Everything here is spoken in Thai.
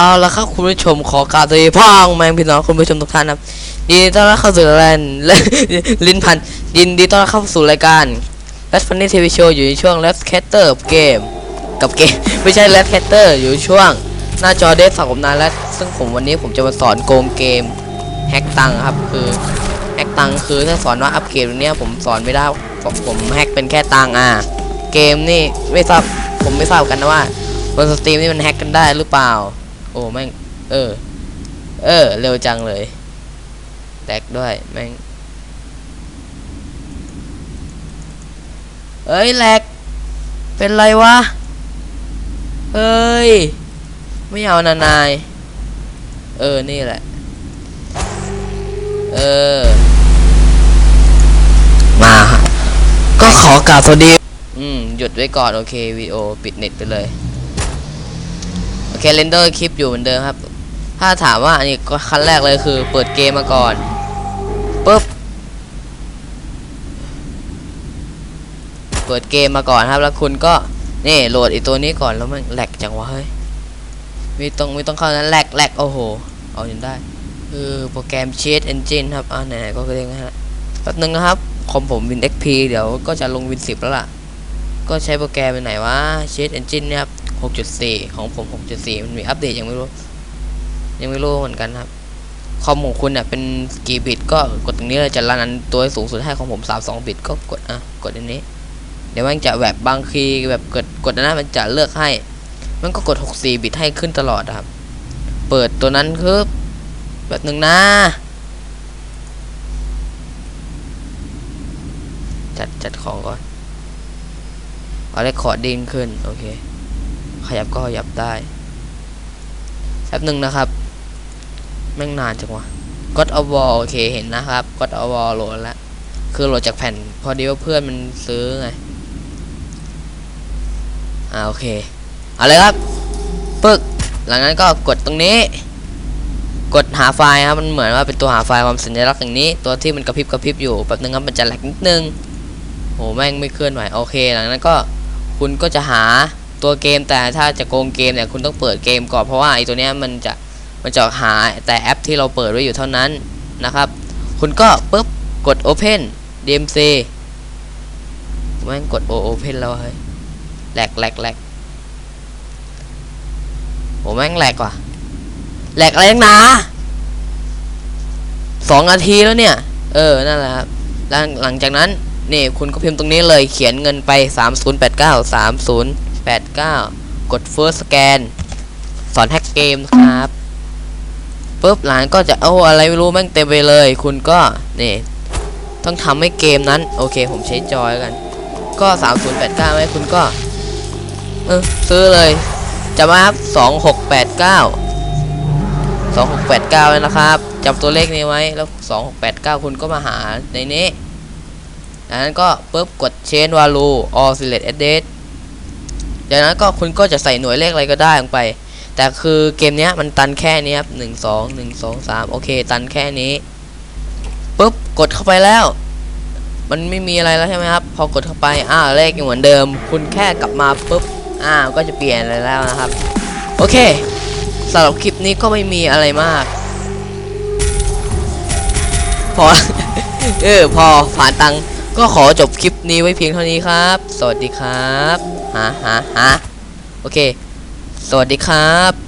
เอาละครับคุณผู้ชมขอกราบสวัสดีพ่องแมงพี่น้องคุณผู้ชมทุกท่านครับยินดีต้อนรับเข้าสู่รายการลิ้นพันยินดีต้อนรับเข้าสู่รายการ Let's Funny TV Show อยู่ในช่วง Let's Catter เกมกับเกมไม่ใช่ Let's Catter อยู่ช่วง หน้าจอเดสสองผมนานแล้วซึ่งผมวันนี้ผมจะมาสอนโกงเกมแฮกตังครับคือแฮกตังคือถ้าสอนว่าอัปเกรดเนี้ยผมสอนไม่ได้ผมแฮกเป็นแค่ตังอะเกมนี่ไม่ทราบผมไม่ทราบกันนะว่าบนสตรีมนี่มันแฮกกันได้หรือเปล่า โอ้แม่ง เออ เออ เร็วจังเลย แตกด้วย แม่ง เอ้ยแหลก เป็นไรวะ เอ้ย ไม่เอานานาย เออ นี่แหละ เออ มา ก็ขอกราบสวัสดี อืม หยุดไว้ก่อน โอเควีโอ ปิดเน็ตไปเลย โอเคเรนเดอร์คลิปอยู่เหมือนเดิมครับ ถ้าถามว่าอันนี้ขั้นแรกเลยคือ เปิดเกมมาก่อนปุ๊บเปิดเกมมาก่อนครับ แล้วคุณก็นี่โหลดไอีตัวนี้ก่อนแล้วมันแหลกจังวะเฮ้ยไม่ต้องไม่ต้องเข้านั้นแหลกแหลกโอ้โหเอาจนได้คือโปรแกรม Cheat Engine ครับอ่าไหนๆก็เรียกนะฮะแป๊บนึงนะครับคอมผม Win XP เดี๋ยวก็จะลง Win 10 แล้วล่ะ ก็ใช้โปรแกรมเป็นไหนวะ Cheat Engine เนี่ยครับ 6.4 ของผม 6.4 มันมีอัปเดตยังไม่รู้ ยังไม่รู้เหมือนกันครับ คอมของคุณเนี่ยเป็นกี่บิตก็กดตรงนี้เลยจะรันอันตัวสูงสุดให้ของผม 32 บิตก็กดอะกดอันนี้ เดี๋ยวมันจะแบบบางทีแบบกดกดอันนั้นมันจะเลือกให้ มันก็กด 64 บิตให้ขึ้นตลอดครับ เปิดตัวนั้นคือแบบหนึ่งนะจัดจัดของก่อน เอาเรคคอร์ดดิ้งขึ้น โอเค ขยับก็ขยับได้แป๊บหนึ่งนะครับ แม่งนานจังวะก็ดอวอโอเคเห็นนะครับก็ดอวอโหลดแล้วคือโหลดจากแผ่น พอดีว่าเพื่อนมันซื้อไง อ่าโอเคเอาเลยครับ ปึ๊ก หลังนั้นก็กดตรงนี้ กดหาไฟล์ครับ มันเหมือนว่าเป็นตัวหาไฟล์ความสัญลักษณ์อย่างนี้ ตัวที่มันกระพริบกระพริบอยู่แป๊บนึงครับ มันจะแหลกนิดนึงโหแม่งไม่เคลื่อนไหว โอเค หลังนั้นก็คุณก็จะหา ตัวเกมแต่ถ้าจะโกงเกมเนี่ยคุณต้องเปิดเกมก่อนเพราะว่าไอ้ตัวเนี้ยมันจะมันจะหาแต่แอปที่เราเปิดไว้อยู่เท่านั้นนะครับ คุณก็ปุ๊บกด Open DMC แม่งกด Open แล้วเฮ้ยแหลกแหลกแหลกโหแม่งแหลกว่ะแหลกอะไรนักหนาสองนาทีแล้วเนี่ย เออ นั่นแหละครับแลหลังจากนั้นนี่คุณก็พิมพ์ตรงนี้เลยเขียนเงินไป 3089 89 กด first scan สอนแฮกเกมนะครับปุ๊บหลานก็จะเอาอะไรไม่รู้แม่งเต็มไปเลย คุณก็นี่ต้องทำให้เกมนั้น โอเค ผมใช้จอยกัน ก็ 3089ไหมคุณก็ เออซื้อเลย จะมาครับ 2689 2689เลยนะครับจำตัวเลขนี้ไว้แล้ว 2689 คุณก็มาหาในนี้จากนั้นก็ปุ๊บกด change value or select address จากนั้นก็คุณก็จะใส่หน่วยเลขอะไรก็ได้ลงไป แต่คือเกมนี้มันตันแค่นี้ครับหนึ่งสองหนึ่งสองสามโอเค ตันแค่นี้ปุ๊บกดเข้าไปแล้ว มันไม่มีอะไรแล้วใช่ไหมครับ พอกดเข้าไปอ้าวเลขยังเหมือนเดิม คุณแค่กลับมาปุ๊บอ้าวก็จะเปลี่ยนอะไรแล้วนะครับ โอเคสำหรับคลิปนี้ก็ไม่มีอะไรมาก พอ เออ พอผ่านตังค์ ก็ขอจบคลิปนี้ไว้เพียงเท่านี้ครับ สวัสดีครับฮะฮะฮะโอเค สวัสดีครับ